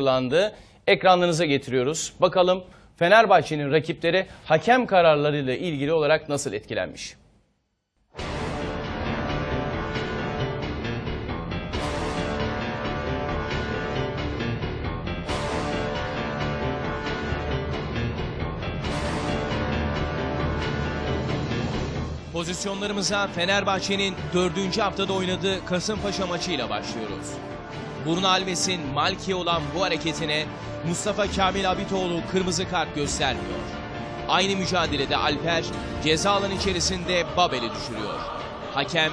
hazırlandı. Ekranlarınıza getiriyoruz. Bakalım Fenerbahçe'nin rakipleri hakem kararlarıyla ilgili olarak nasıl etkilenmiş? Pozisyonlarımıza Fenerbahçe'nin dördüncü haftada oynadığı Kasımpaşa maçıyla başlıyoruz. Bruno Alves'in Malki'ye olan bu hareketine Mustafa Kamil Abitoğlu kırmızı kart göstermiyor. Aynı mücadelede Alper ceza alanı içerisinde Babel'i düşürüyor. Hakem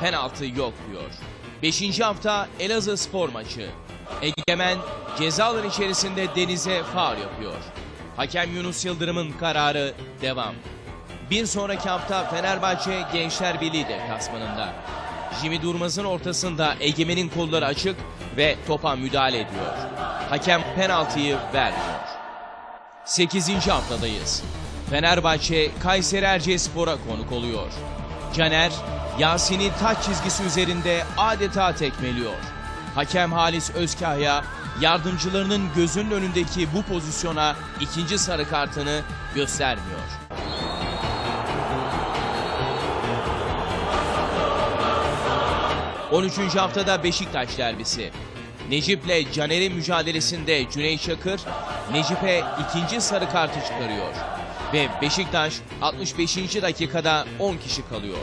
penaltı yok diyor. Beşinci hafta Elazığ spor maçı. Egemen ceza alanı içerisinde Deniz'e faul yapıyor. Hakem Yunus Yıldırım'ın kararı devam. Bir sonraki hafta Fenerbahçe Gençler Birliği deplasmanında. Jimmy Durmaz'ın ortasında Egemen'in kolları açık ve topa müdahale ediyor. Hakem penaltıyı vermiyor. 8. haftadayız. Fenerbahçe Kayseri Erciyesspor'a konuk oluyor. Caner, Yasin'i taç çizgisi üzerinde adeta tekmeliyor. Hakem Halis Özkahya, yardımcılarının gözünün önündeki bu pozisyona ikinci sarı kartını göstermiyor. 13. haftada Beşiktaş derbisi. Necip'le Caner'in mücadelesinde Cüneyt Çakır, Necip'e ikinci sarı kartı çıkarıyor. Ve Beşiktaş 65. dakikada 10 kişi kalıyor.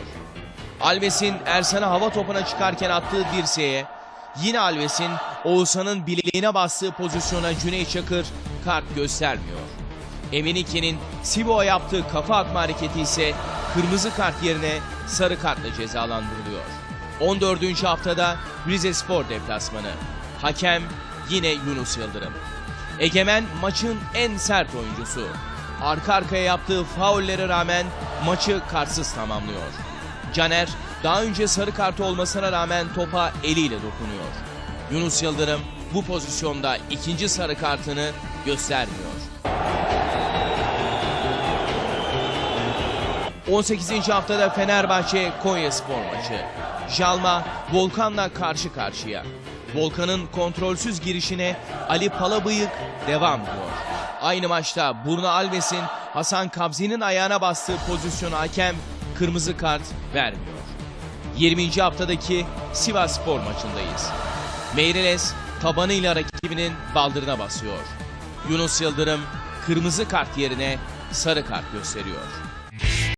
Alves'in Ersan'a hava topuna çıkarken attığı dirseğe, yine Alves'in Oğuzhan'ın bileğine bastığı pozisyona Cüneyt Çakır kart göstermiyor. Emenike'nin Sibo'a yaptığı kafa atma hareketi ise kırmızı kart yerine sarı kartla cezalandırılıyor. 14. haftada Rize Spor deplasmanı. Hakem yine Yunus Yıldırım. Egemen maçın en sert oyuncusu. Arka arkaya yaptığı faullere rağmen maçı kartsız tamamlıyor. Caner daha önce sarı kartı olmasına rağmen topa eliyle dokunuyor. Yunus Yıldırım bu pozisyonda ikinci sarı kartını göstermiyor. 18. haftada Fenerbahçe Konya Spor maçı. Jalma Volkan'la karşı karşıya. Volkan'ın kontrolsüz girişine Ali Palabıyık devam diyor. Aynı maçta Bruno Alves'in Hasan Kabzi'nin ayağına bastığı pozisyonu hakem kırmızı kart vermiyor. 20. haftadaki Sivas Spor maçındayız. Meireles tabanıyla rakibinin baldırına basıyor. Yunus Yıldırım kırmızı kart yerine sarı kart gösteriyor.